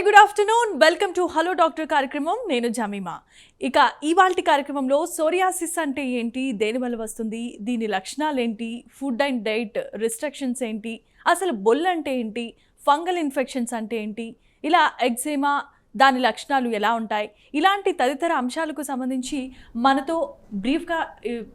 Very good afternoon welcome to hello doctor కార్యక్రమం. నేను Jemimah. ఇక ఇవాల్టి కార్యక్రమంలో సోరియాసిస్ అంటే ఏంటి? దేని వల్ల వస్తుంది? దీని లక్షణాలు ఏంటి? ఫుడ్ అండ్ డైట్ రిస్ట్రిక్షన్స్ ఏంటి? అసలు బొల్ అంటే ఏంటి? ఫంగల్ ఇన్ఫెక్షన్స్ అంటే ఏంటి? ఇలా ఎగ్జేమా దాని లక్షణాలు ఎలా ఉంటాయి? ఇలాంటి తదితర అంశాలకు సంబంధించి మనతో బ్రీఫ్గా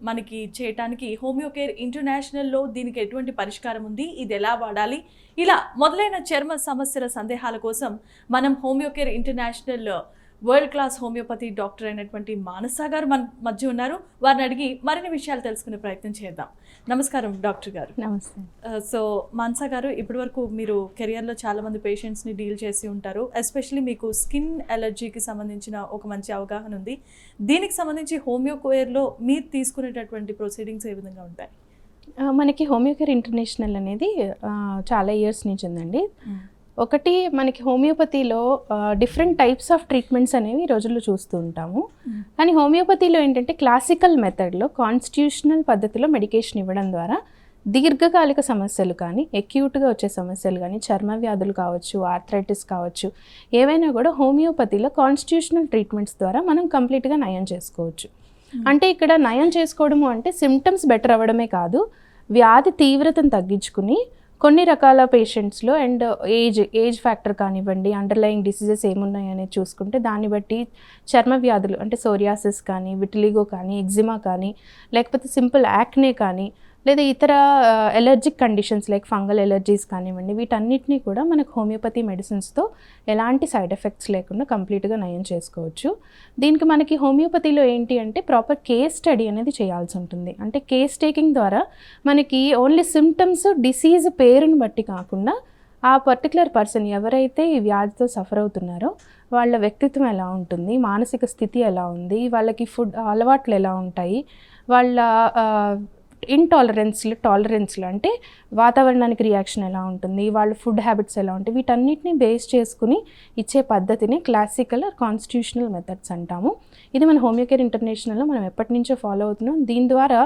మనకి చేయటానికి హోమియోకేర్ ఇంటర్నేషనల్లో దీనికి ఎటువంటి పరిష్కారం ఉంది? ఇది ఎలా వాడాలి? ఇలా మొదలైన చర్మ సమస్యల సందేహాల కోసం మనం Homeocare International world class homeopathy doctor అయినటువంటి మానస గారు మన మధ్య ఉన్నారు. వారిని అడిగి మరిన్ని విషయాలు తెలుసుకునే ప్రయత్నం చేద్దాం. నమస్కారం డాక్టర్ గారు. నమస్తే. సో మాన్సా గారు ఇప్పటివరకు మీరు కెరియర్లో చాలా మంది పేషెంట్స్ని డీల్ చేసి ఉంటారు. ఎస్పెషల్లీ మీకు స్కిన్ ఎలర్జీకి సంబంధించిన ఒక మంచి అవగాహన ఉంది. దీనికి సంబంధించి హోమియో కోయర్లో మీరు తీసుకునేటటువంటి ప్రొసీడింగ్స్ ఏ విధంగా ఉంటాయి? మనకి హోమియోకేర్ ఇంటర్నేషనల్ అనేది చాలా ఇయర్స్ నుంచి ఉందండి. ఒకటి మనకి హోమియోపతిలో డిఫరెంట్ టైప్స్ ఆఫ్ ట్రీట్మెంట్స్ అనేవి ఈ రోజుల్లో చూస్తూ ఉంటాము. Mm. కానీ హోమియోపతిలో ఏంటంటే క్లాసికల్ మెథడ్లో కాన్స్టిట్యూషనల్ పద్ధతిలో మెడికేషన్ ఇవ్వడం ద్వారా దీర్ఘకాలిక సమస్యలు కానీ ఎక్యూట్గా వచ్చే సమస్యలు కానీ చర్మ వ్యాధులు కావచ్చు ఆర్థరైటిస్ కావచ్చు ఏవైనా కూడా హోమియోపతిలో కాన్స్టిట్యూషనల్ ట్రీట్మెంట్స్ ద్వారా మనం కంప్లీట్గా నయం చేసుకోవచ్చు. అంటే ఇక్కడ నయం చేసుకోవడము అంటే సిమ్టమ్స్ బెటర్ అవ్వడమే కాదు వ్యాధి తీవ్రతను తగ్గించుకుని కొన్ని రకాల పేషెంట్స్లో అండ్ ఏజ్ ఏజ్ ఫ్యాక్టర్ కానివ్వండి అండర్లయింగ్ డిసీజెస్ ఏమున్నాయి అనేది చూసుకుంటే దాన్ని బట్టి చర్మ వ్యాధులు అంటే సోరియాసిస్ కానీ విటిలిగో కానీ ఎగ్జిమా కానీ లేకపోతే సింపుల్ యాక్నే కానీ లేదా ఇతర allergic conditions like fungal allergies కానివ్వండి వీటన్నిటిని కూడా మనకు హోమియోపతి మెడిసిన్స్తో ఎలాంటి సైడ్ ఎఫెక్ట్స్ లేకుండా కంప్లీట్గా నయం చేసుకోవచ్చు. దీనికి మనకి హోమియోపతిలో ఏంటి అంటే ప్రాపర్ కేస్ స్టడీ అనేది చేయాల్సి ఉంటుంది. అంటే కేస్ టేకింగ్ ద్వారా మనకి ఓన్లీ సిమ్టమ్స్ డిసీజ్ పేరుని బట్టి కాకుండా ఆ పర్టికులర్ పర్సన్ ఎవరైతే ఈ వ్యాధితో సఫర్ అవుతున్నారో వాళ్ళ వ్యక్తిత్వం ఎలా ఉంటుంది మానసిక స్థితి ఎలా ఉంది వాళ్ళకి ఫుడ్ అలవాట్లు ఎలా ఉంటాయి వాళ్ళ ఇంటాలరెన్స్లు టాలరెన్స్లు అంటే వాతావరణానికి రియాక్షన్ ఎలా ఉంటుంది వాళ్ళ ఫుడ్ హ్యాబిట్స్ ఎలా ఉంటాయి వీటన్నిటిని బేస్ చేసుకుని ఇచ్చే పద్ధతిని క్లాసికల్ ఆర్ కాన్స్టిట్యూషనల్ మెథడ్స్ అంటాము. ఇది మన హోమియోకేర్ ఇంటర్నేషనల్లో మనం ఎప్పటి నుంచో ఫాలో అవుతున్నాం. దీని ద్వారా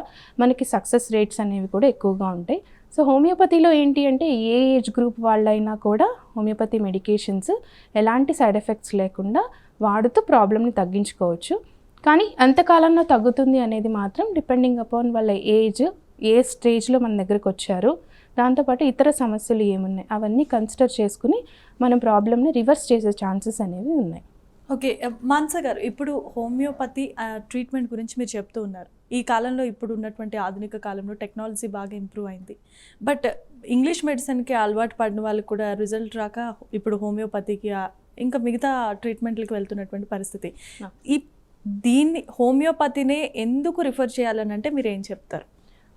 మనకి సక్సెస్ రేట్స్ అనేవి కూడా ఎక్కువగా ఉంటాయి. సో హోమియోపతిలో ఏంటి అంటే ఏ ఏజ్ గ్రూప్ వాళ్ళైనా కూడా హోమియోపతి మెడికేషన్స్ ఎలాంటి సైడ్ ఎఫెక్ట్స్ లేకుండా వాడుతూ ప్రాబ్లమ్ని తగ్గించుకోవచ్చు. కానీ ఎంతకాలంలో తగ్గుతుంది అనేది మాత్రం డిపెండింగ్ అపాన్ వాళ్ళ ఏజ్ ఏ స్టేజ్లో మన దగ్గరకు వచ్చారు. దాంతోపాటు ఇతర సమస్యలు ఏమున్నాయి? అవన్నీ కన్సిడర్ చేసుకుని మనం ప్రాబ్లమ్ని రివర్స్ చేసే ఛాన్సెస్ అనేవి ఉన్నాయి. ఓకే మాన్స గారు ఇప్పుడు హోమియోపతి ట్రీట్మెంట్ గురించి మీరు చెప్తూ ఉన్నారు. ఈ కాలంలో ఇప్పుడు ఉన్నటువంటి ఆధునిక కాలంలో టెక్నాలజీ బాగా ఇంప్రూవ్ అయింది. బట్ ఇంగ్లీష్ మెడిసిన్కి అలవాటు పడిన వాళ్ళకి కూడా రిజల్ట్ రాక ఇప్పుడు హోమియోపతికి ఇంకా మిగతా ట్రీట్మెంట్లకు వెళ్తున్నటువంటి పరిస్థితి. ఈ దీన్ని హోమియోపతినే ఎందుకు రిఫర్ చేయాలని అంటే మీరు ఏం చెప్తారు?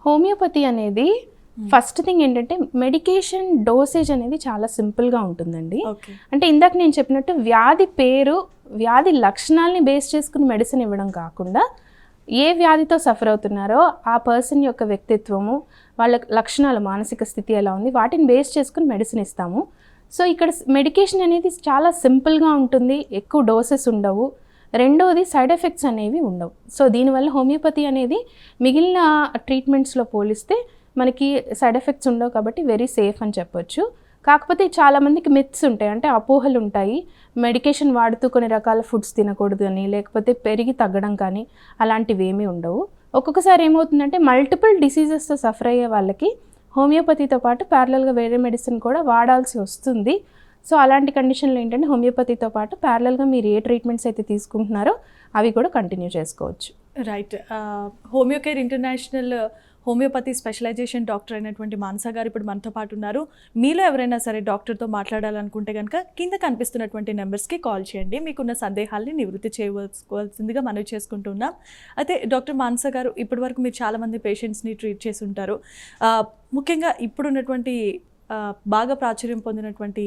హోమియోపతి అనేది ఫస్ట్ థింగ్ ఏంటంటే మెడికేషన్ డోసేజ్ అనేది చాలా సింపుల్గా ఉంటుందండి. అంటే ఇందాక నేను చెప్పినట్టు వ్యాధి పేరు వ్యాధి లక్షణాలని బేస్ చేసుకుని మెడిసిన్ ఇవ్వడం కాకుండా ఏ వ్యాధితో సఫర్ అవుతున్నారో ఆ పర్సన్ యొక్క వ్యక్తిత్వము వాళ్ళ లక్షణాలు మానసిక స్థితి ఎలా ఉంది వాటిని బేస్ చేసుకుని మెడిసిన్ ఇస్తాము. సో ఇక్కడ మెడికేషన్ అనేది చాలా సింపుల్గా ఉంటుంది. ఎక్కువ డోసెస్ ఉండవు. రెండోది సైడ్ ఎఫెక్ట్స్ అనేవి ఉండవు. సో దీనివల్ల హోమియోపతి అనేది మిగిలిన ట్రీట్మెంట్స్లో పోలిస్తే మనకి సైడ్ ఎఫెక్ట్స్ ఉండవు కాబట్టి వెరీ సేఫ్ అని చెప్పొచ్చు. కాకపోతే చాలామందికి మిత్స్ ఉంటాయి. అంటే అపోహలు ఉంటాయి. మెడికేషన్ వాడుతూ కొన్ని రకాల ఫుడ్స్ తినకూడదు అని లేకపోతే పెరిగి తగ్గడం కానీ అలాంటివి ఏమీ ఉండవు. ఒక్కొక్కసారి ఏమవుతుందంటే మల్టిపుల్ డిసీజెస్తో సఫర్ అయ్యే వాళ్ళకి హోమియోపతితో పాటు ప్యారలల్గా వేరే మెడిసిన్ కూడా వాడాల్సి వస్తుంది. సో అలాంటి కండిషన్లో ఏంటంటే హోమియోపతితో పాటు ప్యారలల్గా మీరు ఏ ట్రీట్మెంట్స్ అయితే తీసుకుంటున్నారో అవి కూడా కంటిన్యూ చేసుకోవచ్చు. Right. Homeocare International homeopathy specialization doctor అయినటువంటి మానస గారు ఇప్పుడు మనతో పాటు ఉన్నారు. మీలో ఎవరైనా సరే డాక్టర్తో మాట్లాడాలనుకుంటే కనుక కింద కనిపిస్తున్నటువంటి నెంబర్స్కి కాల్ చేయండి. మీకున్న సందేహాల్ని నివృత్తి చేయవలసిందిగా మనవి చేసుకుంటున్నాం అయితే డాక్టర్ మానస గారు ఇప్పటివరకు మీరు చాలామంది పేషెంట్స్ని ట్రీట్ చేసి ఉంటారు. ముఖ్యంగా ఇప్పుడున్నటువంటి బాగా ప్రాచుర్యం పొందినటువంటి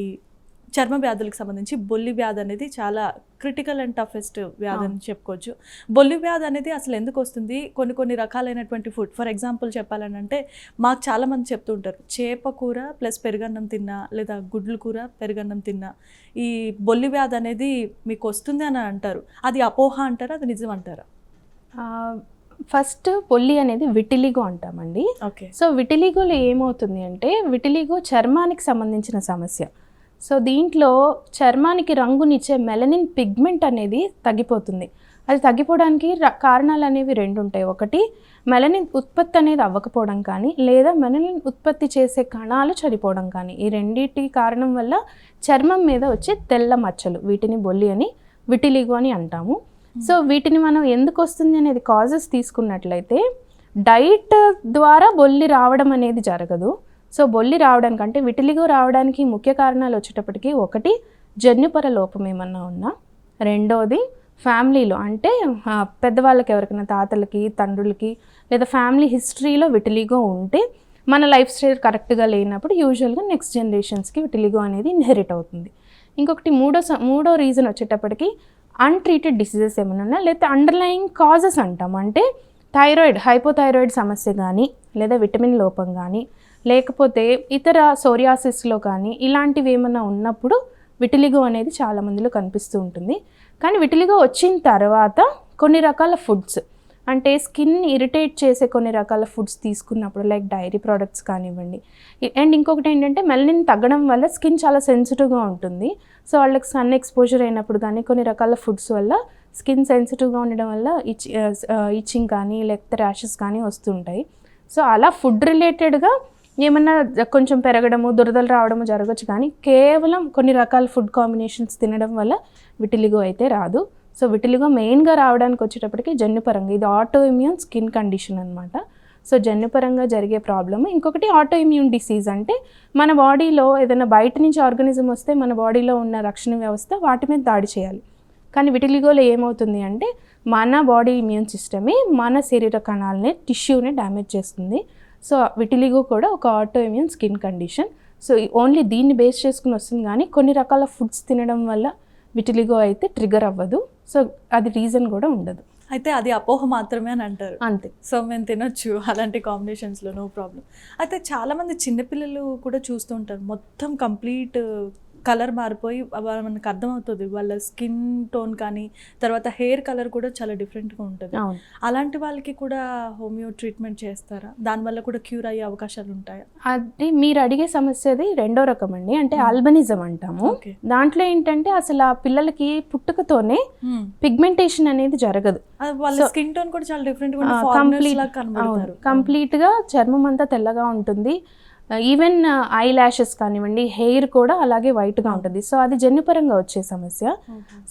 చర్మ వ్యాధులకు సంబంధించి బొల్లి వ్యాధి అనేది చాలా క్రిటికల్ అండ్ టఫెస్ట్ వ్యాధి అని చెప్పుకోవచ్చు. బొల్లి వ్యాధి అనేది అసలు ఎందుకు వస్తుంది? కొన్ని కొన్ని రకాలైనటువంటి ఫుడ్ ఫర్ ఎగ్జాంపుల్ చెప్పాలని అంటే మాకు చాలా మంది చెప్తూ ఉంటారు చేప కూర ప్లస్ పెరుగన్నం తిన్నా లేదా గుడ్లు కూర పెరుగన్నం తిన్నా ఈ బొల్లి వ్యాధి అనేది మీకు వస్తుంది అని అంటారు. అది అపోహ అంటారా? అది నిజం అంటారా? ఫస్ట్ పొల్లి అనేది విటిలిగో అంటామండి. ఓకే. సో విటిలిగోలో ఏమవుతుంది అంటే విటిలిగో చర్మానికి సంబంధించిన సమస్య. సో దీంట్లో చర్మానికి రంగునిచ్చే మెలనిన్ పిగ్మెంట్ అనేది తగ్గిపోతుంది. అది తగ్గిపోవడానికి ర- కారణాలు అనేవి రెండు ఉంటాయి. ఒకటి మెలనిన్ ఉత్పత్తి అనేది అవ్వకపోవడం కానీ లేదా మెలనిన్ ఉత్పత్తి చేసే కణాలు చనిపోవడం కానీ. ఈ రెండింటి కారణం వల్ల చర్మం మీద వచ్చే తెల్ల మచ్చలు వీటిని బొల్లి అని విటిలిగు అని అంటాము. సో వీటిని మనం ఎందుకు వస్తుంది అనేది కాజెస్ తీసుకున్నట్లయితే డైట్ ద్వారా బొల్లి రావడం అనేది జరగదు. సో బొల్లి రావడానికి అంటే విటిలిగో రావడానికి ముఖ్య కారణాలు వచ్చేటప్పటికి ఒకటి జన్యుపర లోపం ఏమన్నా ఉన్నా. రెండోది ఫ్యామిలీలో అంటే పెద్దవాళ్ళకి ఎవరికైనా తాతలకి తండ్రులకి లేదా ఫ్యామిలీ హిస్టరీలో విటిలిగో ఉంటే మన లైఫ్ స్టైల్ కరెక్ట్గా లేనప్పుడు యూజువల్గా నెక్స్ట్ జనరేషన్స్కి విటిలిగో అనేది ఇన్హెరిట్ అవుతుంది. ఇంకొకటి మూడో స- మూడో రీజన్ వచ్చేటప్పటికి అన్ట్రీటెడ్ డిసీజెస్ ఏమైనా ఉన్నా లేకపోతే అండర్లయింగ్ కాజెస్ అంటాం. అంటే థైరాయిడ్ హైపోథైరాయిడ్ సమస్య కానీ లేదా విటమిన్ లోపం కానీ లేకపోతే ఇతర సోరియాసిస్లో కానీ ఇలాంటివి ఏమైనా ఉన్నప్పుడు విటిలిగో అనేది చాలా మందిలో కనిపిస్తూ ఉంటుంది. కానీ విటిలిగో వచ్చిన తర్వాత కొన్ని రకాల ఫుడ్స్ అంటే స్కిన్ ఇరిటేట్ చేసే కొన్ని రకాల ఫుడ్స్ తీసుకున్నప్పుడు లైక్ డైరీ ప్రోడక్ట్స్ కానివ్వండి. అండ్ ఇంకొకటి ఏంటంటే మెలనిన్ తగ్గడం వల్ల స్కిన్ చాలా సెన్సిటివ్గా ఉంటుంది. సో వాళ్ళకి సన్ ఎక్స్పోజర్ అయినప్పుడు కానీ కొన్ని రకాల ఫుడ్స్ వల్ల స్కిన్ సెన్సిటివ్గా ఉండడం వల్ల ఇచ్ ఇచ్చింగ్ కానీ లేకపోతే ర్యాషెస్ కానీ వస్తుంటాయి. సో అలా ఫుడ్ రిలేటెడ్గా ఏమన్నా కొంచెం పెరగడము దురదలు రావడము జరగచ్చు కానీ కేవలం కొన్ని రకాల ఫుడ్ కాంబినేషన్స్ తినడం వల్ల విటిలిగో అయితే రాదు. సో విటిలిగో మెయిన్గా రావడానికి వచ్చేటప్పటికి జన్యుపరంగా ఇది ఆటో ఇమ్యూన్ స్కిన్ కండిషన్ అనమాట సో జన్యుపరంగా జరిగే ప్రాబ్లమ్. ఇంకొకటి ఆటో ఇమ్యూన్ డిసీజ్ అంటే మన బాడీలో ఏదైనా బయట నుంచి ఆర్గనిజం వస్తే మన బాడీలో ఉన్న రక్షణ వ్యవస్థ వాటి మీద దాడి చేయాలి. కానీ విటిలిగోలో ఏమవుతుంది అంటే మన బాడీ ఇమ్యూన్ సిస్టమే మన శరీర కణాలని టిష్యూని డ్యామేజ్ చేస్తుంది. సో విటిలిగో కూడా ఒక auto immune skin condition so only దీన్ని బేస్ చేసుకుని వస్తుంది కానీ కొన్ని రకాల ఫుడ్స్ తినడం వల్ల విటిలిగో అయితే ట్రిగర్ అవ్వదు. సో అది రీజన్ కూడా ఉండదు. అయితే అది అపోహ మాత్రమే అని అంటారు. అంతే. సో మేము తినొచ్చు అలాంటి కాంబినేషన్స్లో నో ప్రాబ్లం అయితే చాలామంది చిన్నపిల్లలు కూడా చూస్తూ ఉంటారు. మొత్తం కంప్లీట్ కలర్ మారిపోయి వాళ్ళ- మనకు అర్థమవుతుంది. వాళ్ళ స్కిన్ టోన్ కానీ తర్వాత హెయిర్ కలర్ కూడా చాలా డిఫరెంట్గా ఉంటుంది. అలాంటి వాళ్ళకి కూడా హోమియో ట్రీట్మెంట్ చేస్తారా? దానివల్ల కూడా క్యూర్ అయ్యే అవకాశాలు ఉంటాయా? అది మీరు అడిగే సమస్యది రెండో రకం అండి. అంటే ఆల్బనిజం అంటాము. దాంట్లో ఏంటంటే అసలు ఆ పిల్లలకి పుట్టుకతోనే పిగ్మెంటేషన్ అనేది జరగదు. వాళ్ళ స్కిన్ టోన్ కూడా చాలా డిఫరెంట్ కనబడతారు. కంప్లీట్గా చర్మం అంతా తెల్లగా ఉంటుంది. ఈవెన్ ఐ ల్యాషెస్ కానివ్వండి హెయిర్ కూడా అలాగే white గా ఉంటుంది. సో అది జన్యుపరంగా వచ్చే సమస్య.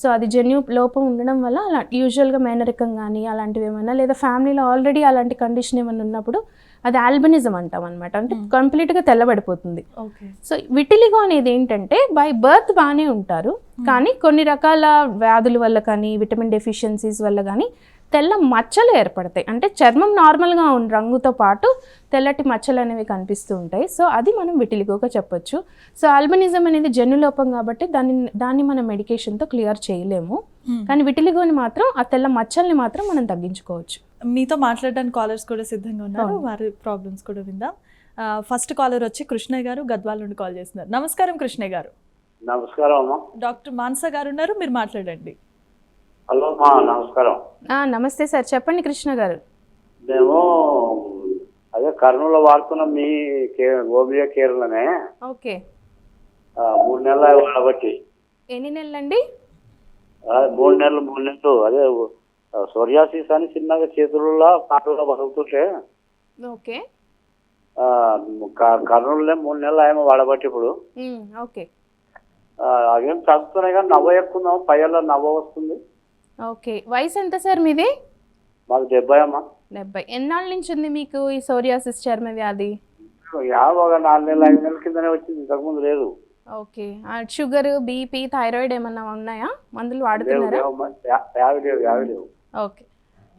సో అది జన్యు లోపం ఉండడం వల్ల అలా యూజువల్గా మేనరికం కానీ అలాంటివి ఏమైనా లేదా ఫ్యామిలీలో ఆల్రెడీ అలాంటి కండిషన్ ఏమైనా ఉన్నప్పుడు అది ఆల్బనిజం అంటాం అనమాట అంటే కంప్లీట్గా తెల్లబడిపోతుంది. ఓకే. సో విటిలిగో అనేది ఏంటంటే బై బర్త్ బాగానే ఉంటారు. కానీ కొన్ని రకాల వ్యాధుల వల్ల కానీ విటమిన్ డెఫిషియన్సీస్ వల్ల కానీ తెల్ల మచ్చలు ఏర్పడతాయి. అంటే చర్మం నార్మల్గా ఉన్న రంగుతో పాటు తెల్లటి మచ్చలు అనేవి కనిపిస్తూ ఉంటాయి. సో అది మనం విటిలిగోగా చెప్పొచ్చు. సో ఆల్బనిజం అనేది జన్యులోపం కాబట్టి దాన్ని దాన్ని మనం మెడికేషన్తో క్లియర్ చేయలేము. కానీ విటిలిగోని మాత్రం ఆ తెల్ల మచ్చల్ని మాత్రం మనం తగ్గించుకోవచ్చు. మీతో మాట్లాడడానికి కాలర్స్ కూడా సిద్ధంగా ఉన్నారు. వారి ప్రాబ్లమ్స్ కూడా విందాం. ఫస్ట్ కాలర్ వచ్చి కృష్ణయ్య గారు గద్వాల నుండి కాల్ చేస్తున్నారు. నమస్కారం కృష్ణయ్య గారు. నమస్కారం అమ్మా. డాక్టర్ మాన్సా గారు ఉన్నారు. మీరు మాట్లాడండి. హలో అమ్మా నమస్కారం. నమస్తే సార్. చెప్పండి కృష్ణ గారు. మేము అదే కర్నూలు వాడుతున్న మీ గోబియా కేరళనే. ఓకే. మూడు నెలలు వాడబట్టి ఎన్ని నెలలండి? మూడు నెలలు మూడు నెలలు. అదే సోరియాసిస్ అని చిన్నగా చేతులలో కాళ్ళలో బతుకుతుంటే ఓకే. ఆ, క- కర్నూలులో మూడు నెలలు ఆయన వాడబట్టి ఇప్పుడు. ఓకే. అవేం తగ్గుతున్నాయి కానీ నవ్వ ఎక్కువ పైలో నవ్వ వస్తుంది ఓకే. వయసు ఎంత సార్ మీది? మాకు డెబ్బై అమ్మా. డెబ్బై. ఎన్నాళ్ళ నుంచి ఉంది మీకు ఈ సోరియాసిస్ చర్మ వ్యాధి? యాభై నాలుగు నెలలు ఐదు నెలల కిందనే వచ్చింది ఇంతకుముందు లేదు. ఓకే. షుగర్ బీపీ థైరాయిడ్ ఏమన్నా ఉన్నాయా? మందులు వాడుతున్నారా? ఓకే.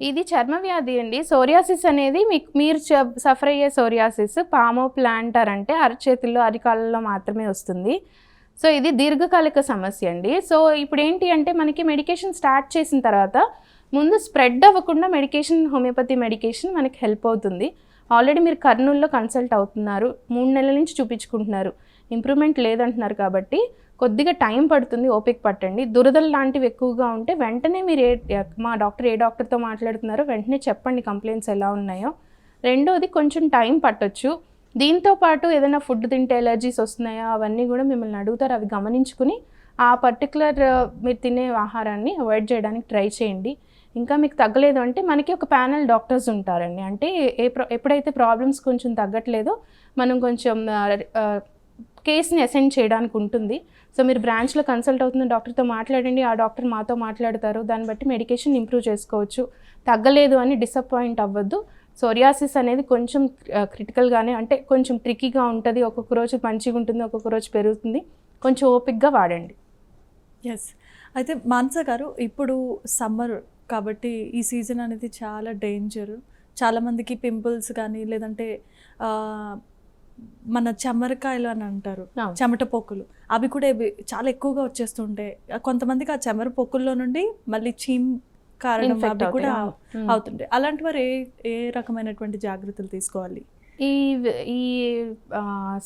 ఇది చర్మ వ్యాధి అండి. సోరియాసిస్ అనేది మీకు మీరు సఫర్ అయ్యే సోరియాసిస్ పామో ప్లాంటర్ అంటే అరచేతుల్లో అరికాళ్ళలో మాత్రమే వస్తుంది. సో ఇది దీర్ఘకాలిక సమస్య అండి. సో ఇప్పుడు ఏంటి అంటే మనకి మెడికేషన్ స్టార్ట్ చేసిన తర్వాత ముందు స్ప్రెడ్ అవ్వకుండా మెడికేషన్ హోమియోపతి మెడికేషన్ మనకి హెల్ప్ అవుతుంది. ఆల్రెడీ మీరు కర్నూల్లో కన్సల్ట్ అవుతున్నారు. మూడు నెలల నుంచి చూపించుకుంటున్నారు. ఇంప్రూవ్మెంట్ లేదంటున్నారు కాబట్టి కొద్దిగా టైం పడుతుంది ఓపిక పట్టండి. దురదలు లాంటివి ఎక్కువగా ఉంటే వెంటనే మీరు ఏ మా డాక్టర్ ఏ డాక్టర్తో మాట్లాడుతున్నారో వెంటనే చెప్పండి కంప్లైంట్స్ ఎలా ఉన్నాయో. రెండోది కొంచెం టైం పట్టొచ్చు. దీంతో పాటు ఏదైనా ఫుడ్ తింటే ఎలర్జీస్ వస్తున్నాయా అవన్నీ కూడా మిమ్మల్ని అడుగుతారు. అవి గమనించుకుని ఆ పర్టికులర్ మీరు తినే ఆహారాన్ని అవాయిడ్ చేయడానికి ట్రై చేయండి. ఇంకా మీకు తగ్గలేదు అంటే మనకి ఒక ప్యానల్ డాక్టర్స్ ఉంటారండి. అంటే ఏ ప్రా ఎప్పుడైతే ప్రాబ్లమ్స్ కొంచెం తగ్గట్లేదో మనం కొంచెం కేస్ని అసెండ్ చేయడానికి ఉంటుంది. సో మీరు బ్రాంచ్లో కన్సల్ట్ అవుతున్న డాక్టర్తో మాట్లాడండి. ఆ డాక్టర్ మాతో మాట్లాడతారు. దాన్ని బట్టి మెడికేషన్ ఇంప్రూవ్ చేసుకోవచ్చు. తగ్గలేదు అని డిసప్పాయింట్ అవ్వద్దు. సోరియాసిస్ అనేది కొంచెం క్రిటికల్గానే అంటే కొంచెం ట్రిక్కీగా ఉంటుంది. ఒక్కొక్క రోజు మంచిగా ఉంటుంది ఒక్కొక్క రోజు పెరుగుతుంది. కొంచెం ఓపిక్గా వాడండి. ఎస్ అయితే మాన్సా గారు ఇప్పుడు సమ్మర్ కాబట్టి ఈ సీజన్ అనేది చాలా డేంజర్ చాలామందికి పింపుల్స్ కానీ లేదంటే మన చెమరకాయలు అని అంటారు. చెమట పొక్కులు అవి కూడా ఇవి చాలా ఎక్కువగా వచ్చేస్తుంటాయి కొంతమందికి ఆ చెమర పొక్కుల్లో నుండి మళ్ళీ చీమ్ కారణం అవి కూడా. అవును. అవుతుంటాయి. అలాంటి వారు ఏ ఏ రకమైనటువంటి జాగ్రత్తలు తీసుకోవాలి? ఈ ఈ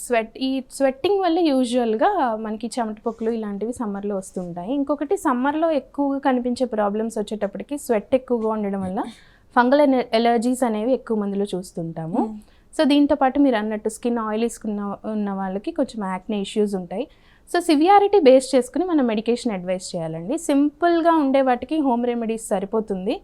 స్వెట్ ఈ స్వెట్టింగ్ వల్ల యూజువల్గా మనకి చెమట పొక్కులు ఇలాంటివి సమ్మర్లో వస్తుంటాయి. ఇంకొకటి సమ్మర్లో ఎక్కువగా కనిపించే ప్రాబ్లమ్స్ వచ్చేటప్పటికి స్వెట్ ఎక్కువగా ఉండడం వల్ల ఫంగల్ ఎలర్జీస్ అనేవి ఎక్కువ మందిలో చూస్తుంటాము. సో దీంతో పాటు మీరు అన్నట్టు స్కిన్ ఆయిలీస్ ఉన్న ఉన్న వాళ్ళకి కొంచెం యాక్నే ఇష్యూస్ ఉంటాయి. సో సివియారిటీ బేస్ చేసుకుని మనం మెడికేషన్ అడ్వైస్ చేయాలండి. సింపుల్గా ఉండే వాటికి హోమ్ రెమెడీస్ సరిపోతుంది.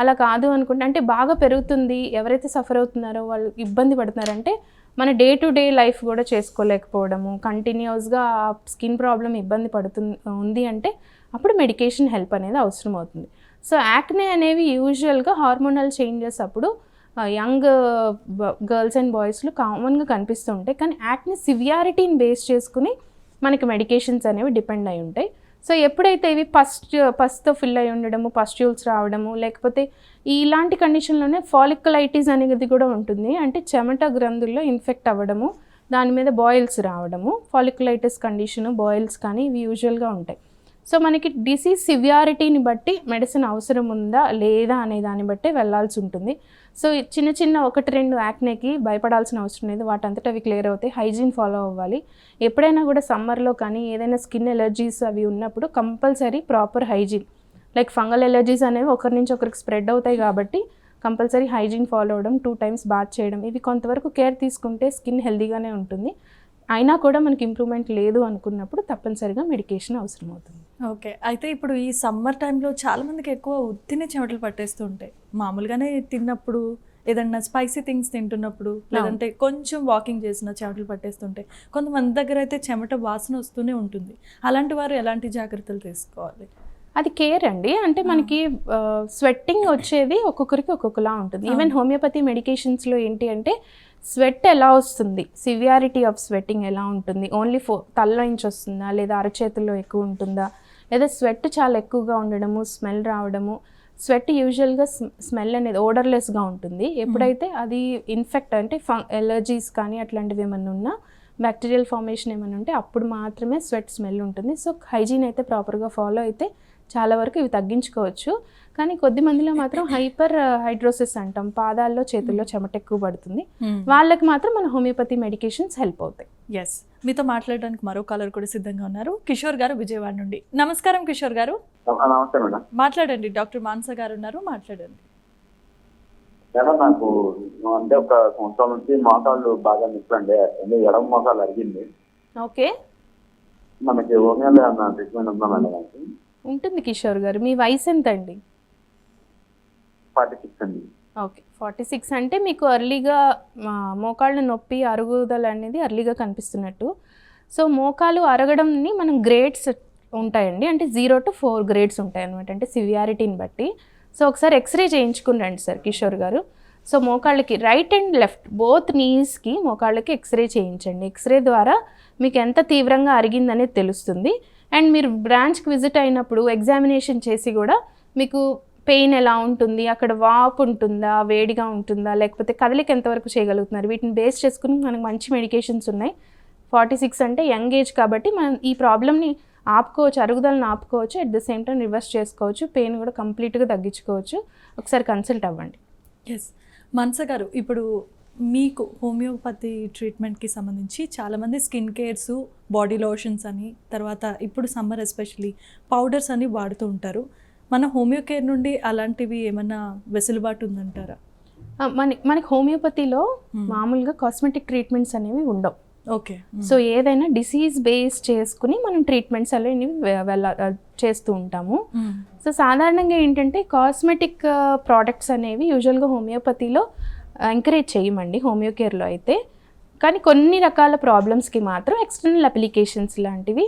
అలా కాదు అనుకుంటే అంటే బాగా పెరుగుతుంది ఎవరైతే సఫర్ అవుతున్నారో వాళ్ళు ఇబ్బంది పడుతున్నారంటే మన డే టు డే లైఫ్ కూడా చేసుకోలేకపోవడము కంటిన్యూస్గా స్కిన్ ప్రాబ్లం ఇబ్బంది పడుతుంది ఉంది అంటే అప్పుడు మెడికేషన్ హెల్ప్ అనేది అవసరం అవుతుంది. సో యాక్నే అనేవి యూజువల్గా హార్మోనల్ చేంజెస్ అప్పుడు యంగ్ గర్ల్స్ అండ్ బాయ్స్లో కామన్గా కనిపిస్తుంటాయి కానీ యాక్నే సివియారిటీని బేస్ చేసుకుని మనకి మెడికేషన్స్ అనేవి డిపెండ్ అయి ఉంటాయి. సో ఎప్పుడైతే ఇవి పస్ట్ పస్తో ఫిల్ అయి ఉండడము పస్ట్యూల్స్ రావడము లేకపోతే ఇలాంటి కండిషన్లోనే ఫాలిక్యులైటిస్ అనేది కూడా ఉంటుంది. అంటే చెమట గ్రంథుల్లో ఇన్ఫెక్ట్ అవ్వడము దాని మీద బాయిల్స్ రావడము ఫాలిక్యులైటిస్ కండిషను బాయిల్స్ కానీ ఇవి యూజువల్గా ఉంటాయి. సో మనకి డిసీజ్ సివియారిటీని బట్టి మెడిసిన్ అవసరం ఉందా లేదా అనే దాన్ని బట్టి వెళ్ళాల్సి ఉంటుంది. సో ఈ చిన్న చిన్న ఒకటి రెండు యాక్నేకి భయపడాల్సిన అవసరం లేదు. వాటంతట అవి క్లియర్ అవుతాయి. హైజీన్ ఫాలో అవ్వాలి. ఎప్పుడైనా కూడా సమ్మర్లో కానీ ఏదైనా స్కిన్ ఎలర్జీస్ అవి ఉన్నప్పుడు compulsory proper hygiene. Like fungal allergies అనేవి ఒకరి నుంచి ఒకరికి స్ప్రెడ్ అవుతాయి కాబట్టి కంపల్సరీ హైజీన్ ఫాలో అవ్వడం టూ టైమ్స్ బాత్ చేయడం ఇవి కొంతవరకు కేర్ తీసుకుంటే స్కిన్ హెల్దీగానే ఉంటుంది. అయినా కూడా మనకి ఇంప్రూవ్మెంట్ లేదు అనుకున్నప్పుడు తప్పనిసరిగా మెడికేషన్ అవసరం అవుతుంది ఓకే. అయితే ఇప్పుడు ఈ సమ్మర్ టైంలో చాలా మందికి ఎక్కువ ఉత్తినే చెమటలు పట్టేస్తూ ఉంటాయి. మామూలుగానే తిన్నప్పుడు ఏదన్నా స్పైసీ థింగ్స్ తింటున్నప్పుడు లేదంటే కొంచెం వాకింగ్ చేసిన చెమటలు పట్టేస్తుంటాయి కొంతమంది దగ్గర అయితే చెమట వాసన వస్తూనే ఉంటుంది. అలాంటి వారు ఎలాంటి జాగ్రత్తలు తీసుకోవాలి? అది కేర్ అండి. అంటే మనకి స్వెట్టింగ్ వచ్చేది ఒక్కొక్కరికి ఒక్కొక్కలా ఉంటుంది. ఈవెన్ హోమియోపతి మెడికేషన్స్లో ఏంటి అంటే స్వెట్ ఎలా వస్తుంది? సివియారిటీ ఆఫ్ స్వెట్టింగ్ ఎలా ఉంటుంది? ఓన్లీ ఫో తల్ల నుంచి వస్తుందా? లేదా అరచేతుల్లో ఎక్కువ ఉంటుందా? లేదా స్వెట్ చాలా ఎక్కువగా ఉండడము స్మెల్ రావడము స్వెట్ యూజువల్గా స్మెల్ అనేది ఓడర్లెస్గా ఉంటుంది. ఎప్పుడైతే అది ఇన్ఫెక్ట్ అంటే ఫ ఎలర్జీస్ కానీ అట్లాంటివి ఏమైనా ఉన్నా బ్యాక్టీరియల్ ఫార్మేషన్ ఏమైనా ఉంటే అప్పుడు మాత్రమే స్వెట్ స్మెల్ ఉంటుంది. సో హైజీన్ అయితే ప్రాపర్గా ఫాలో అయితే చాలా వరకు ఇవి తగ్గించుకోవచ్చు. కానీ కొద్ది మందిలో మాత్రం హైపర్ హైడ్రోసిస్ అంటాం. పాదాల్లో చేతుల్లో చెమట ఎక్కువ పడుతుంది. వాళ్ళకి మాత్రం మన హోమియోపతి మెడికేషన్స్ హెల్ప్ అవుతాయి. ఎస్ మీతో మాట్లాడడానికి మరో కాలర్ కూడా సిద్ధంగా ఉన్నారు. కిషోర్ గారు విజయవాడ నుండి. నమస్కారం కిషోర్ గారు. మాట్లాడండి. డాక్టర్ మానస గారు ఉన్నారు. మాట్లాడండి. మేడం నాకు అంటే ఒక సంవత్సరం నుంచి మోకాళ్ళు బాగా నొప్పులండి. అంటే ఎడమ మోకాలు అరిగింది. ఓకే. మనకి హోమియోలో ట్రీట్మెంట్ ఉందా మేడం? ఉంటుంది కిషోర్ గారు. మీ వయసు ఎంత అండి ఫార్టీ సిక్స్ అండి. ఓకే. ఫార్టీ సిక్స్ అంటే మీకు అర్లీగా మోకాళ్ళ నొప్పి అరుగుదల అనేది అర్లీగా కనిపిస్తున్నట్టు. సో మోకాలు అరగడంని మనం గ్రేడ్స్ ఉంటాయండి. అంటే జీరో టు ఫోర్ గ్రేడ్స్ ఉంటాయి అనమాట అంటే సివియారిటీని బట్టి. సో ఒకసారి ఎక్స్రే చేయించుకుని రండి సార్ కిషోర్ గారు. సో మోకాళ్ళకి రైట్ అండ్ లెఫ్ట్ బోత్ నీస్కి మోకాళ్ళకి ఎక్స్రే చేయించండి. ఎక్స్రే ద్వారా మీకు ఎంత తీవ్రంగా అరిగిందనేది తెలుస్తుంది. అండ్ మీరు బ్రాంచ్కి విజిట్ అయినప్పుడు ఎగ్జామినేషన్ చేసి కూడా మీకు పెయిన్ ఎలా ఉంటుంది అక్కడ వాపు ఉంటుందా వేడిగా ఉంటుందా లేకపోతే కదలిక ఎంతవరకు చేయగలుగుతున్నారు? వీటిని బేస్ చేసుకుని మనకు మంచి మెడికేషన్స్ ఉన్నాయి. ఫార్టీ సిక్స్ అంటే యంగ్ ఏజ్ కాబట్టి మనం ఈ ప్రాబ్లమ్ని ఆపుకోవచ్చు అరుగుదలను ఆపుకోవచ్చు at the same time reverse చేసుకోవచ్చు పెయిన్ కూడా కంప్లీట్గా తగ్గించుకోవచ్చు. ఒకసారి కన్సల్ట్ అవ్వండి. ఎస్ మనస గారు ఇప్పుడు మీకు హోమియోపతి ట్రీట్మెంట్కి సంబంధించి చాలామంది స్కిన్ కేర్స్ బాడీ లోషన్స్ అని తర్వాత ఇప్పుడు సమ్మర్ ఎస్పెషలీ పౌడర్స్ అని వాడుతూ ఉంటారు. మన హోమియో కేర్ నుండి అలాంటివి ఏమన్నా వెసులుబాటు ఉందంటారా? మన మనకి హోమియోపతిలో. మామూలుగా కాస్మెటిక్ ట్రీట్మెంట్స్ అనేవి ఉండవు. ఓకే. సో ఏదైనా డిసీజ్ బేస్ చేసుకుని మనం ట్రీట్మెంట్స్ అనేవి వెళ్ళ చేస్తూ ఉంటాము. సో సాధారణంగా ఏంటంటే కాస్మెటిక్ ప్రోడక్ట్స్ అనేవి యూజువల్గా హోమియోపతిలో ఎంకరేజ్ చేయమండి హోమియోకేర్లో అయితే. కానీ కొన్ని రకాల ప్రాబ్లమ్స్కి మాత్రం ఎక్స్టర్నల్ అప్లికేషన్స్ లాంటివి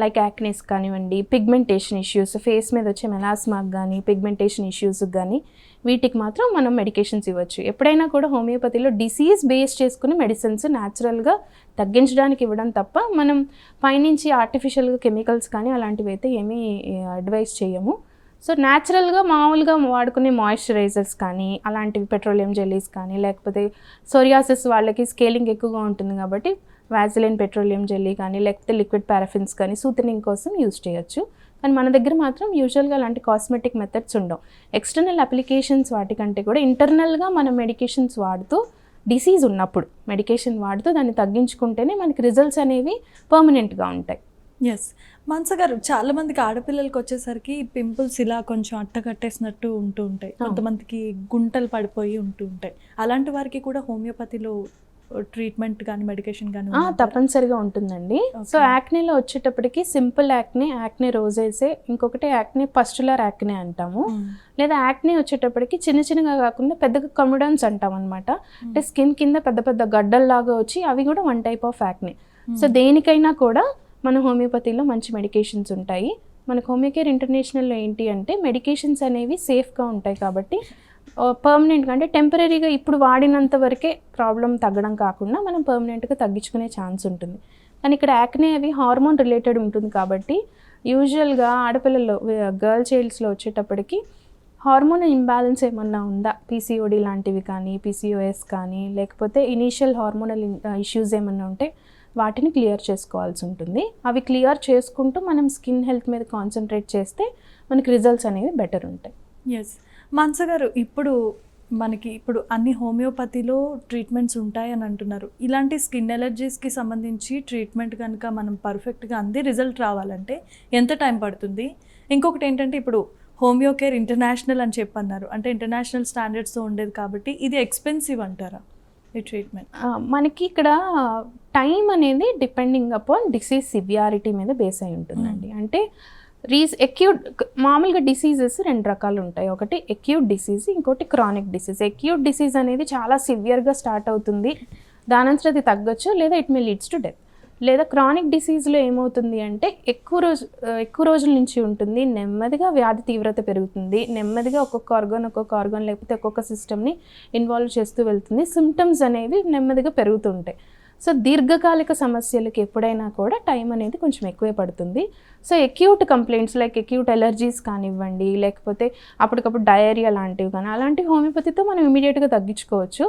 లైక్ యాక్నెస్ కానివ్వండి పిగ్మెంటేషన్ ఇష్యూస్ ఫేస్ మీద వచ్చే మెలాస్మాక్ కానీ పిగ్మెంటేషన్ ఇష్యూస్ కానీ వీటికి మాత్రం మనం మెడికేషన్స్ ఇవ్వచ్చు. ఎప్పుడైనా కూడా హోమియోపతిలో డిసీజ్ బేస్ చేసుకుని మెడిసిన్స్ న్యాచురల్గా తగ్గించడానికి ఇవ్వడం తప్ప మనం పైనుంచి ఆర్టిఫిషియల్గా కెమికల్స్ కానీ అలాంటివి అయితే ఏమీ అడ్వైస్ చేయము. సో న్యాచురల్గా మామూలుగా వాడుకునే మాయిశ్చరైజర్స్ కానీ అలాంటివి పెట్రోలియం జెల్లీస్ కానీ లేకపోతే సోరియాసిస్ వాళ్ళకి స్కేలింగ్ ఎక్కువగా ఉంటుంది కాబట్టి వ్యాజిలిన్ పెట్రోలియం జెల్లీ కానీ లేకపోతే లిక్విడ్ పారాఫిన్స్ కానీ సూతనింగ్ కోసం యూజ్ చేయొచ్చు. కానీ మన దగ్గర మాత్రం యూజువల్గా అలాంటి కాస్మెటిక్ మెథడ్స్ ఉండవు. ఎక్స్టర్నల్ అప్లికేషన్స్ వాటికంటే కూడా ఇంటర్నల్గా మనం మెడికేషన్స్ వాడుతూ డిసీజ్ ఉన్నప్పుడు మెడికేషన్ వాడుతూ దాన్ని తగ్గించుకుంటేనే మనకి రిజల్ట్స్ అనేవి పర్మనెంట్గా ఉంటాయి. ఎస్ మనస గారు చాలా మందికి ఆడపిల్లలకి వచ్చేసరికి పింపుల్స్ ఇలా కొంచెం అట్ట కట్టేసినట్టు ఉంటూ ఉంటాయి. కొంతమందికి గుంటలు పడిపోయి ఉంటూ ఉంటాయి. అలాంటి వారికి కూడా హోమియోపతిలో ట్రీట్మెంట్ కానీ మెడికేషన్ కానీ తప్పనిసరిగా ఉంటుందండి. సో. యాక్నేలో వచ్చేటప్పటికి సింపుల్ యాక్నే యాక్నే రోజేసే ఇంకొకటి యాక్నే పస్టులర్ యాక్నే అంటాము. లేదా యాక్నే వచ్చేటప్పటికి చిన్న చిన్నగా కాకుండా పెద్దగా కమిడన్స్ అంటాం అనమాట అంటే స్కిన్ కింద పెద్ద పెద్ద గడ్డల్లాగా వచ్చి అవి కూడా one type of acne. So దేనికైనా కూడా మన హోమియోపతిలో మంచి మెడికేషన్స్ ఉంటాయి. మనకు హోమియోకేర్ ఇంటర్నేషనల్లో ఏంటి అంటే మెడికేషన్స్ అనేవి సేఫ్గా ఉంటాయి కాబట్టి పర్మనెంట్గా అంటే టెంపరీగా ఇప్పుడు వాడినంత వరకే ప్రాబ్లం తగ్గడం కాకుండా మనం పర్మనెంట్గా తగ్గించుకునే ఛాన్స్ ఉంటుంది. కానీ ఇక్కడ యాక్నే అవి హార్మోన్ రిలేటెడ్ ఉంటుంది కాబట్టి యూజువల్గా ఆడపిల్లల్లో గర్ల్ చైల్డ్స్లో వచ్చేటప్పటికి హార్మోన్ ఇంబ్యాలెన్స్ ఏమన్నా ఉందా? పీసీఓడి లాంటివి కానీ పీసీఓఎస్ కానీ లేకపోతే ఇనీషియల్ హార్మోనల్ ఇష్యూస్ ఏమన్నా ఉంటే వాటిని క్లియర్ చేసుకోవాల్సి ఉంటుంది. అవి క్లియర్ చేసుకుంటూ మనం స్కిన్ హెల్త్ మీద కాన్సన్ట్రేట్ చేస్తే మనకి రిజల్ట్స్ అనేవి బెటర్ ఉంటాయి. ఎస్ మాన్స గారు ఇప్పుడు మనకి ఇప్పుడు అన్ని హోమియోపతిలో ట్రీట్మెంట్స్ ఉంటాయని అంటున్నారు. ఇలాంటి స్కిన్ ఎలర్జీస్కి సంబంధించి ట్రీట్మెంట్ కనుక మనం పర్ఫెక్ట్గా అంది రిజల్ట్ రావాలంటే ఎంత టైం పడుతుంది? ఇంకొకటి ఏంటంటే ఇప్పుడు హోమియో కేర్ ఇంటర్నేషనల్ అని చెప్పన్నారు. అంటే ఇంటర్నేషనల్ స్టాండర్డ్స్తో ఉండేది కాబట్టి ఇది ఎక్స్పెన్సివ్ అంటారా? ట్రీట్మెంట్ మనకి ఇక్కడ టైం అనేది డిపెండింగ్ అపాన్ డిసీజ్ సివియారిటీ మీద బేస్ అయి ఉంటుందండి. అంటే రీస్ ఎక్యూట్ మామూలుగా డిసీజెస్ రెండు రకాలు ఉంటాయి. ఒకటి ఎక్యూట్ డిసీజ్ ఇంకోటి క్రానిక్ డిసీజ్ ఎక్యూట్ డిసీజ్ అనేది చాలా సివియర్గా స్టార్ట్ అవుతుంది. దానంతరం అది తగ్గొచ్చు లేదా it may leads to death లేదా క్రానిక్ డిసీజ్లో ఏమవుతుంది అంటే ఎక్కువ రోజు ఎక్కువ రోజుల నుంచి ఉంటుంది నెమ్మదిగా వ్యాధి తీవ్రత పెరుగుతుంది నెమ్మదిగా ఒక్కొక్క ఆర్గాన్ ఒక్కొక్క ఆర్గాన్ లేకపోతే ఒక్కొక్క సిస్టమ్ని ఇన్వాల్వ్ చేస్తూ వెళ్తుంది సిమ్టమ్స్ అనేవి నెమ్మదిగా పెరుగుతుంటాయి. సో దీర్ఘకాలిక సమస్యలకి ఎప్పుడైనా కూడా టైం అనేది కొంచెం ఎక్కువే పడుతుంది. So acute complaints like acute allergies కానివ్వండి లేకపోతే అప్పటికప్పుడు డయేరియా లాంటివి కానీ అలాంటి హోమియోపతితో మనం ఇమీడియట్గా తగ్గించుకోవచ్చు.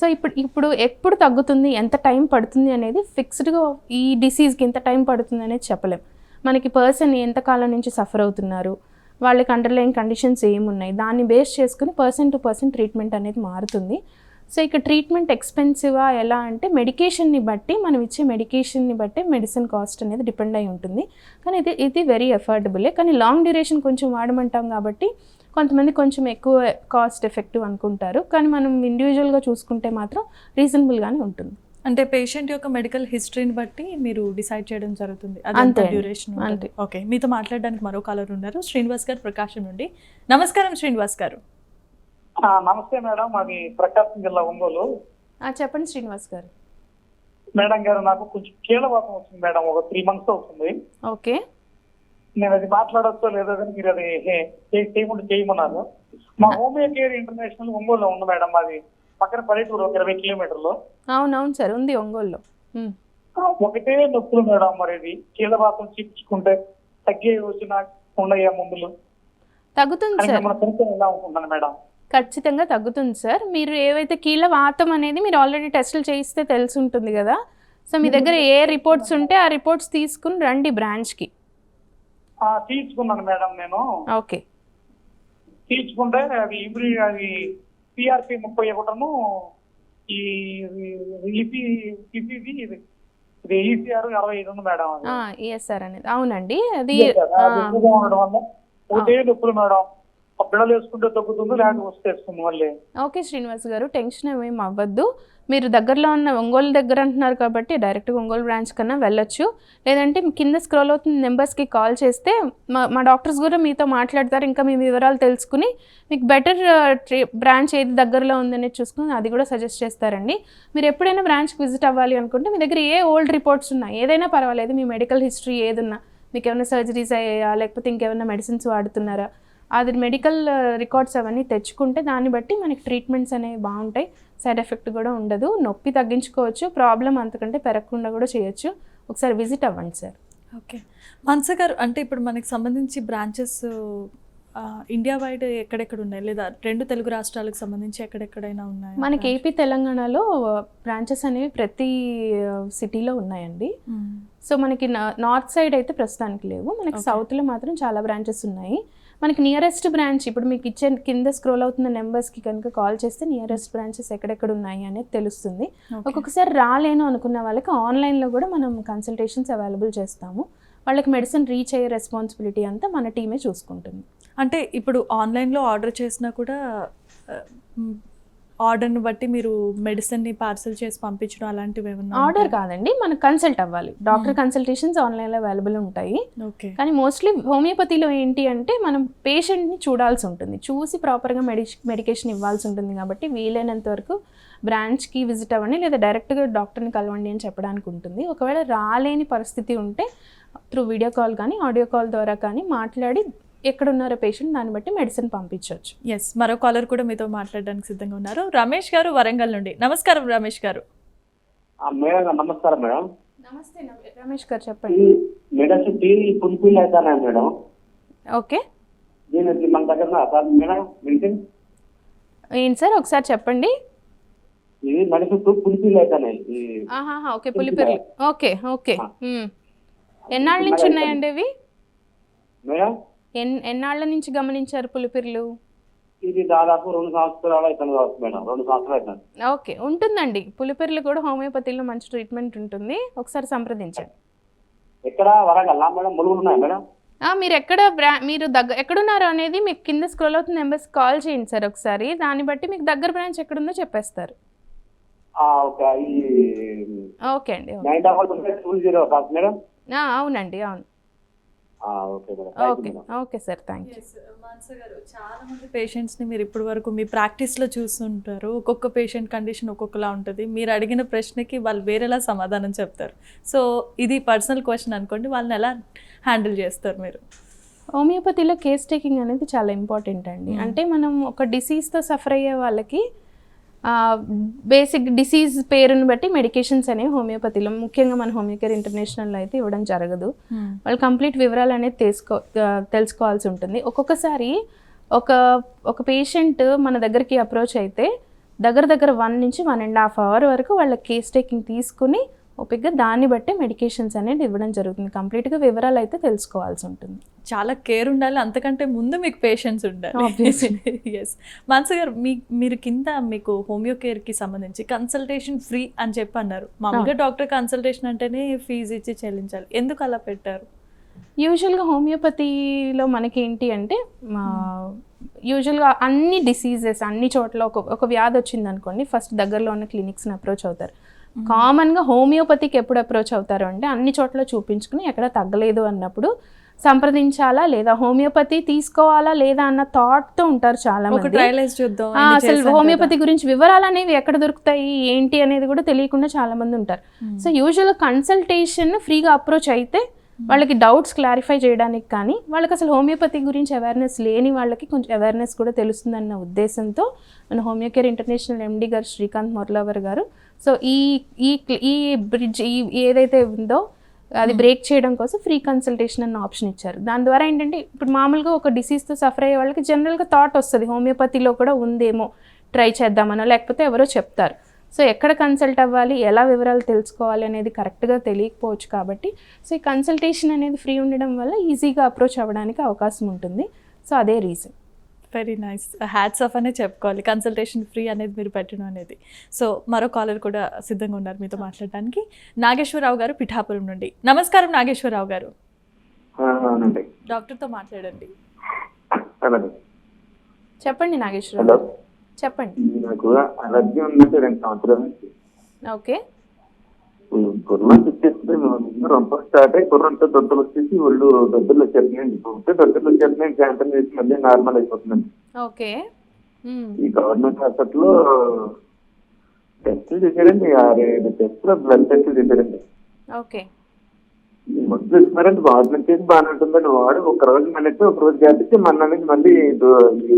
సో ఇప్పుడు ఇప్పుడు ఎప్పుడు తగ్గుతుంది ఎంత టైం పడుతుంది అనేది ఫిక్స్డ్గా ఈ డిసీజ్కి ఎంత టైం పడుతుంది అనేది చెప్పలేం. మనకి పర్సన్ ఎంతకాలం నుంచి సఫర్ అవుతున్నారు వాళ్ళకి అండర్లైన్ కండిషన్స్ ఏమున్నాయి దాన్ని బేస్ చేసుకుని పర్సన్ టు పర్సన్ ట్రీట్మెంట్ అనేది మారుతుంది. సో ఇక ట్రీట్మెంట్ ఎక్స్పెన్సివా ఎలా అంటే మెడికేషన్ని బట్టి మనం ఇచ్చే మెడికేషన్ని బట్టి మెడిసిన్ కాస్ట్ అనేది డిపెండ్ అయి ఉంటుంది. కానీ ఇది ఇది వెరీ అఫోర్డబులే కానీ లాంగ్ డ్యూరేషన్ కొంచెం వాడమంటాం కాబట్టి కొంతమంది కొంచెం ఎక్కువ కాస్ట్ ఎఫెక్టివ్ అనుకుంటారు. కానీ మనం ఇండివిజువల్గా చూసుకుంటే మాత్రం రీజనబుల్గానే ఉంటుంది. అంటే పేషెంట్ యొక్క మెడికల్ హిస్టరీని బట్టి మీరు డిసైడ్ చేయడం జరుగుతుంది. అంతే. డ్యూరేషన్ అంతే. ఓకే మీతో మాట్లాడడానికి మరో కాలర్ ఉన్నారు. శ్రీనివాస్ గారు ప్రకాశం నుండి. నమస్కారం శ్రీనివాస్ గారు. ఆ, నమస్తే మేడం. మాది ప్రకాశం జిల్లా ఒంగోలు. ఆ, చెప్పండి శ్రీనివాస్ గారు. మేడం గారు నాకు కొంచెం కీళ్ళవాతం వచ్చింది మేడం. ఒక త్రీ మంత్స్ అవుతుంది. ఓకే. నేను అది మాట్లాడొచ్చో లేదో కానీ మీరు అది చేయకుండా చేయమన్నారు. మా హోమియో కేర్ ఇంటర్నేషనల్ ఒంగోలులో ఉంది మేడం మాది పక్కన పల్లెటూరు ఒక ఇరవై కిలోమీటర్లు. అవునవును సార్ ఉంది ఒంగోలులో. ఆ, ఒకటే నొప్పులు మేడం మరి ఇది. కీళ్ళవాతం చూపించుకుంటే తగ్గే వచ్చిన ఉన్నాయా మందులు? తగ్గుతుంది సార్. ఎలా మేడం? ఖచ్చితంగా తగ్గుతుంది సార్. మీరు ఏవైతే కీళ్ళ వాతం అనేది మీరు ఆల్రెడీ టెస్టులు చేయిస్తే తెలిసి ఉంటుంది కదా. సో మీ దగ్గర ఏ రిపోర్ట్స్ ఉంటే ఆ రిపోర్ట్స్ తీసుకుని రండి బ్రాంచ్కి తీసుకున్నాను మేడం నేను. ఓకే. తీసుకుంటే అది ఇబ్రి అది పిఆర్పి ముప్పై ఒకటను ఈ ఇది. ఇది ఈసీఆర్ అరవై ఐదు ఉంది మేడం అది. ఎస్ సార్ అనేది. అవునండి. అది ఉండడం వల్ల. ఒకటే నొప్పులు మేడం. వేసుకుంటే తగ్గుతుంది లేకపోతే మళ్ళీ. ఓకే శ్రీనివాస్ గారు టెన్షన్ ఏమేమి అవ్వద్దు. మీరు దగ్గరలో ఉన్న ఒంగోలు దగ్గర అంటున్నారు కాబట్టి డైరెక్ట్గా ఒంగోలు బ్రాంచ్ కన్నా వెళ్ళొచ్చు. లేదంటే కింద స్క్రోల్ అవుతున్న నెంబర్స్కి కాల్ చేస్తే మా మా డాక్టర్స్ కూడా మీతో మాట్లాడతారు. ఇంకా మీ వివరాలు తెలుసుకుని మీకు బెటర్ బ్రాంచ్ ఏది దగ్గరలో ఉందనేది చూసుకుని అది కూడా సజెస్ట్ చేస్తారండి. మీరు ఎప్పుడైనా బ్రాంచ్కి విజిట్ అవ్వాలి అనుకుంటే మీ దగ్గర ఏ ఓల్డ్ రిపోర్ట్స్ ఉన్నా ఏదైనా పర్వాలేదు మీ మెడికల్ హిస్టరీ ఏదున్నా మీకు ఏమైనా సర్జరీస్ అయ్యాయా లేకపోతే ఇంకేమైనా మెడిసిన్స్ వాడుతున్నారా అది మెడికల్ రికార్డ్స్ అవన్నీ తెచ్చుకుంటే దాన్ని బట్టి మనకి ట్రీట్మెంట్స్ అనేవి బాగుంటాయి. సైడ్ ఎఫెక్ట్ కూడా ఉండదు. నొప్పి తగ్గించుకోవచ్చు. ప్రాబ్లం అంతకంటే పెరగకుండా కూడా చేయొచ్చు. ఒకసారి విజిట్ అవ్వండి సార్ ఓకే మాన్స గారు అంటే ఇప్పుడు మనకి సంబంధించి బ్రాంచెస్ ఇండియా వైడ్ ఎక్కడెక్కడ ఉన్నాయి? లేదా రెండు తెలుగు రాష్ట్రాలకు సంబంధించి ఎక్కడెక్కడైనా ఉన్నాయి మనకి ఏపీ తెలంగాణలో బ్రాంచెస్ అనేవి ప్రతి సిటీలో ఉన్నాయండి. సో మనకి నా- నార్త్ సైడ్ అయితే ప్రస్తుతానికి లేవు. మనకి. సౌత్లో మాత్రం చాలా బ్రాంచెస్ ఉన్నాయి. మనకి నియరెస్ట్ బ్రాంచ్ ఇప్పుడు మీకు ఇచ్చే కింద స్క్రోల్ అవుతున్న నెంబర్స్కి కనుక కాల్ చేస్తే నియరెస్ట్ బ్రాంచెస్ ఎక్కడెక్కడ ఉన్నాయి అనేది తెలుస్తుంది. ఒక్కొక్కసారి రాలేను అనుకున్న వాళ్ళకి ఆన్లైన్లో కూడా మనం కన్సల్టేషన్స్ అవైలబుల్ చేస్తాము. వాళ్ళకి మెడిసిన్ రీచ్ అయ్యే రెస్పాన్సిబిలిటీ అంతా మన టీమే చూసుకుంటుంది. అంటే ఇప్పుడు ఆన్లైన్లో ఆర్డర్ చేసినా కూడా ఆర్డర్ని బట్టి మీరు మెడిసిన్ని పార్సల్ చేసి పంపించడం అలాంటివి ఏమన్నా ఆర్డర్ కాదండి మనకు కన్సల్ట్ అవ్వాలి. డాక్టర్ కన్సల్టేషన్స్ ఆన్లైన్లో అవైలబుల్ ఉంటాయి. ఓకే. కానీ మోస్ట్లీ హోమియోపతిలో ఏంటి అంటే మనం పేషెంట్ని చూడాల్సి ఉంటుంది. చూసి ప్రాపర్గా మెడి మెడికేషన్ ఇవ్వాల్సి ఉంటుంది కాబట్టి వీలైనంత వరకు బ్రాంచ్కి విజిట్ అవ్వండి లేదా డైరెక్ట్గా డాక్టర్ని కలవండి అని చెప్పడానికి ఉంటుంది. ఒకవేళ రాలేని పరిస్థితి ఉంటే త్రూ వీడియో కాల్ కానీ ఆడియో కాల్ ద్వారా కానీ మాట్లాడి ఎక్కడున్నారో పేషెంట్ దాన్ని బట్టి మెడిసిన్ పంపించవచ్చు. ఎస్ మరో కాలర్ కూడా మీతో మాట్లాడడానికి సిద్ధంగా ఉన్నారు. రమేష్ గారు వరంగల్ నుండి. నమస్కారం రమేష్ గారు. ఆ, మేడం నమస్కారం మేడం. నమస్తే రమేష్ గారు చెప్పండి. అవుతానా మేడం? ఓకే. దీనికి మన దగ్గర ఉన్నదా సార్ మేడం మెడిసిన్ ఏంటి సార్ ఒకసారి చెప్పండి. ఇది అవుతాయి ఓకే పులిపిర్లు ఓకే ఓకే. ఎన్నాళ్ళ నుంచి ఉన్నాయండి ఇవి? మేడం? ఎన్ ఎన్నాళ్ళ నుంచి గమనించారు పులిపిర్లు? ఇది దాదాపు రెండు సంవత్సరాలు అవుతుంది కావచ్చు మేడం. రెండు సంవత్సరాలు అవుతుంది ఓకే ఉంటుందండి. పులిపిర్లు కూడా హోమియోపతిలో మంచి ట్రీట్మెంట్ ఉంటుంది. ఒకసారి సంప్రదించండి. ఎక్కడ వరంగల్ మేడం? ములుగులు ఉన్నాయి మేడం? మీరు ఎక్కడ బ్రా మీరు దగ్గర ఎక్కడున్నారో అనేది మీకు కింద స్క్రోల్ అవుతున్న నెంబర్స్ కాల్ చేయండి సార్ ఒకసారి. దాన్ని బట్టి మీకు దగ్గర బ్రాంచ్ ఎక్కడుందో చెప్పేస్తారు. ఓకే అండి అవునండి అవును. ఓకే ఓకే సార్ థ్యాంక్ యూ. మాన్స గారు చాలా మంది పేషెంట్స్ని మీరు ఇప్పటి వరకు మీ ప్రాక్టీస్లో చూస్తుంటారు. ఒక్కొక్క పేషెంట్ కండిషన్ ఒక్కొక్కలా ఉంటుంది. మీరు అడిగిన ప్రశ్నకి వాళ్ళు వేరేలా సమాధానం చెప్తారు. సో ఇది పర్సనల్ క్వశ్చన్ అనుకోండి వాళ్ళని ఎలా హ్యాండిల్ చేస్తారు మీరు? హోమియోపతిలో కేస్ టేకింగ్ అనేది చాలా ఇంపార్టెంట్ అండి. Hmm. అంటే మనం ఒక డిసీజ్తో సఫర్ అయ్యే వాళ్ళకి బేసిక్ డిసీజ్ పేరుని బట్టి మెడికేషన్స్ అనేవి హోమియోపతిలో ముఖ్యంగా మన హోమియోకేర్ ఇంటర్నేషనల్లో అయితే ఇవ్వడం జరగదు. వాళ్ళు కంప్లీట్ వివరాలు అనేది తెలుసుకో తెలుసుకోవాల్సి ఉంటుంది. ఒక్కొక్కసారి ఒక ఒక పేషెంట్ మన దగ్గరికి అప్రోచ్ అయితే దగ్గర దగ్గర వన్ నుంచి వన్ అండ్ హాఫ్ అవర్ వరకు వాళ్ళ కేస్ టేకింగ్ తీసుకుని ఓపిక్గా దాన్ని బట్టి మెడికేషన్స్ అనేది ఇవ్వడం జరుగుతుంది. కంప్లీట్గా వివరాలు అయితే తెలుసుకోవాల్సి ఉంటుంది. చాలా కేర్ ఉండాలి. అంతకంటే ముందు మీకు పేషెన్స్ ఉండాలి. ఎస్ మాన్స గారు మీ మీరు కింద మీకు హోమియో కేర్కి సంబంధించి కన్సల్టేషన్ ఫ్రీ అని చెప్పి అన్నారు మామూలుగా డాక్టర్ కన్సల్టేషన్ అంటేనే ఫీజు ఇచ్చి చెల్లించాలి. ఎందుకు అలా పెట్టారు? యూజువల్గా హోమియోపతిలో మనకి ఏంటి అంటే యూజువల్గా అన్ని డిసీజెస్ అన్ని చోట్ల ఒక ఒక వ్యాధి వచ్చింది అనుకోండి ఫస్ట్ దగ్గరలో ఉన్న క్లినిక్స్ని అప్రోచ్ అవుతారు. కామన్గా హోమియోపతికి ఎప్పుడు అప్రోచ్ అవుతారు అంటే అన్ని చోట్ల చూపించుకుని ఎక్కడ తగ్గలేదు అన్నప్పుడు సంప్రదించాలా లేదా హోమియోపతి తీసుకోవాలా లేదా అన్న థాట్తో ఉంటారు చాలా మంది అసలు. హోమియోపతి గురించి వివరాలు అనేవి ఎక్కడ దొరుకుతాయి ఏంటి అనేది కూడా తెలియకుండా చాలా మంది ఉంటారు. సో యూజువల్ కన్సల్టేషన్ ఫ్రీగా అప్రోచ్ అయితే వాళ్ళకి డౌట్స్ క్లారిఫై చేయడానికి కానీ వాళ్ళకి అసలు హోమియోపతి గురించి అవేర్నెస్ లేని వాళ్ళకి కొంచెం అవేర్నెస్ కూడా తెలుస్తుందన్న ఉద్దేశంతో మన హోమియోకేర్ ఇంటర్నేషనల్ ఎండి గారు శ్రీకాంత్ మొర్లవర్ గారు. సో ఈ ఈ ఈ బ్రిడ్జ్ ఈ ఏదైతే ఉందో అది బ్రేక్ చేయడం కోసం ఫ్రీ కన్సల్టేషన్ అన్న ఆప్షన్ ఇచ్చారు. దాని ద్వారా ఏంటంటే ఇప్పుడు మామూలుగా ఒక డిసీజ్తో సఫర్ అయ్యే వాళ్ళకి జనరల్గా థాట్ వస్తుంది. హోమియోపతిలో కూడా ఉందేమో ట్రై చేద్దామనో లేకపోతే ఎవరో చెప్తారు. సో ఎక్కడ కన్సల్ట్ అవ్వాలి ఎలా వివరాలు తెలుసుకోవాలి అనేది కరెక్ట్గా తెలియకపోవచ్చు కాబట్టి సో ఈ కన్సల్టేషన్ అనేది ఫ్రీ ఉండడం వల్ల ఈజీగా అప్రోచ్ అవ్వడానికి అవకాశం ఉంటుంది. సో అదే reason very nice hats off అనే చెప్పుకోవాలి. కన్సల్టేషన్ ఫ్రీ అనేది మీరు పెట్టడం అనేది. సో మరో కాలర్ కూడా సిద్ధంగా ఉన్నారు మీతో మాట్లాడడానికి. నాగేశ్వరరావు గారు పిఠాపురం నుండి. నమస్కారం నాగేశ్వరరావు గారు. అవునండి. డాక్టర్తో మాట్లాడండి. చెప్పండి నాగేశ్వర హలో. చెప్పండి. నాకు అలర్జీ ఉందంటే రెండు సంవత్సరాల నుంచి. ఓకే. గుర్రం వచ్చేస్తే రొంప స్టార్ట్ అయ్యి గుర్రంతో దొడ్డలు వచ్చేసి ఒళ్ళు దొడ్డలు వచ్చేస్తున్నాయండి ఉంటే దొడ్డలు వచ్చేస్తున్నాయి శాంతం చేసి మళ్ళీ నార్మల్ అయిపోతుందండి ఓకే. ఈ గవర్నమెంట్ హాస్పిటల్లో టెస్టులు చేశారండి ఆరేడు టెస్టులు బ్లడ్ టెస్టులు చేశారండి. ఓకే. ఈ మందులు ఇస్తున్నారండి గవర్నమెంట్ చేసి బాగానే ఉంటుందండి. వాడు ఒక రోజు మనకి ఒక రోజు గ్యాపిస్తే మన నుంచి మళ్ళీ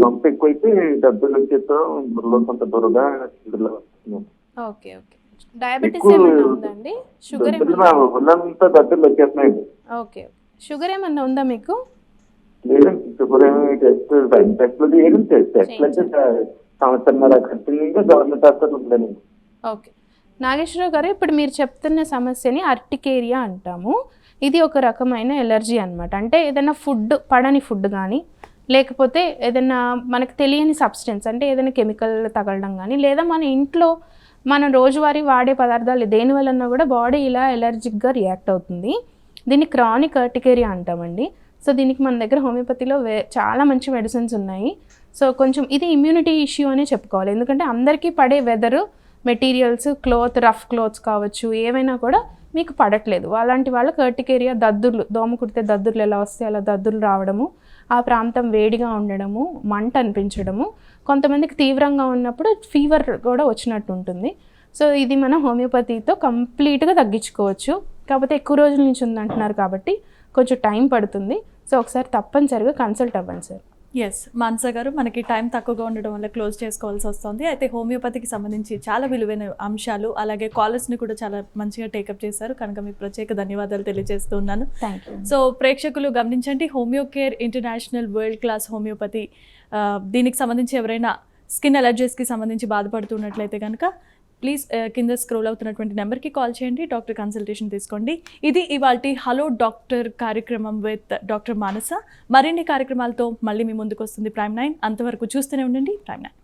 రొంప ఎక్కువైతే డబ్బులు వచ్చేస్తాం బుర్రలో కొంత వస్తున్నాం ఓకే ఓకే. డయాబెటీస్ ఏమన్నా ఉందండి షుగర్ వచ్చేస్తున్నాయండి. ఓకే షుగర్ ఉందా మీకు? లేదండి షుగర్ ఏమి టెస్ట్ టైం టెస్ట్లు చేయడం టెస్ట్లు అంటే సంవత్సరంన్నర కంటిన్యూగా గవర్నమెంట్ హాస్పిటల్ ఉందండి. ఓకే. నాగేశ్వరరావు గారు ఇప్పుడు మీరు చెప్తున్న సమస్యని అర్టికేరియా అంటాము. ఇది ఒక రకమైన ఎలర్జీ అన్నమాట. అంటే ఏదైనా ఫుడ్ పడని ఫుడ్ కానీ లేకపోతే ఏదైనా మనకు తెలియని సబ్స్టెన్స్ అంటే ఏదైనా కెమికల్ తగలడం కానీ లేదా మన ఇంట్లో మనం రోజువారీ వాడే పదార్థాలు దేని వలన కూడా బాడీ ఇలా ఎలర్జిక్గా రియాక్ట్ అవుతుంది. దీన్ని క్రానిక్ అర్టికేరియా అంటామండి. సో దీనికి మన దగ్గర హోమియోపతిలో వే చాలా మంచి మెడిసిన్స్ ఉన్నాయి. సో కొంచెం ఇది ఇమ్యూనిటీ ఇష్యూ అనే చెప్పుకోవాలి. ఎందుకంటే అందరికీ పడే weather materials cloth rough cloths కావచ్చు ఏవైనా కూడా మీకు పడట్లేదు. అలాంటి వాళ్ళకి అర్టికేరియా దద్దుర్లు దోమ కుడితే దద్దుర్లు ఎలా వస్తే అలా దద్దుర్లు రావడము ఆ ప్రాంతం వేడిగా ఉండడము మంట అనిపించడము కొంతమందికి తీవ్రంగా ఉన్నప్పుడు ఫీవర్ కూడా వచ్చినట్టు ఉంటుంది. సో ఇది మనం హోమియోపతితో కంప్లీట్గా తగ్గించుకోవచ్చు. కాకపోతే ఎక్కువ రోజుల నుంచి ఉందంటున్నారు కాబట్టి కొంచెం టైం పడుతుంది. సో ఒకసారి తప్పనిసరిగా కన్సల్ట్ అవ్వండి సార్. ఎస్ మాన్స గారు మనకి టైం తక్కువగా ఉండడం వల్ల క్లోజ్ చేసుకోవాల్సి వస్తుంది. అయితే హోమియోపతికి సంబంధించి చాలా విలువైన అంశాలు అలాగే కాలర్స్ని కూడా చాలా మంచిగా టేకప్ చేశారు. కనుక మీకు ప్రత్యేక ధన్యవాదాలు తెలియజేస్తూ ఉన్నాను థ్యాంక్ యూ సో ప్రేక్షకులు గమనించండి Homeocare International world class homeopathy దీనికి సంబంధించి ఎవరైనా స్కిన్ అలర్జీస్కి సంబంధించి బాధపడుతున్నట్లయితే కనుక ప్లీజ్ కింద స్క్రోల్ అవుతున్నటువంటి నెంబర్కి కాల్ చేయండి డాక్టర్ కన్సల్టేషన్ తీసుకోండి. ఇది ఇవాళ హలో డాక్టర్ కార్యక్రమం విత్ డాక్టర్ మానస. మరిన్ని కార్యక్రమాలతో మళ్ళీ మీ ముందుకు వస్తుంది ప్రైమ్ నైన్. అంతవరకు చూస్తూనే ఉండండి ప్రైమ్ నైన్.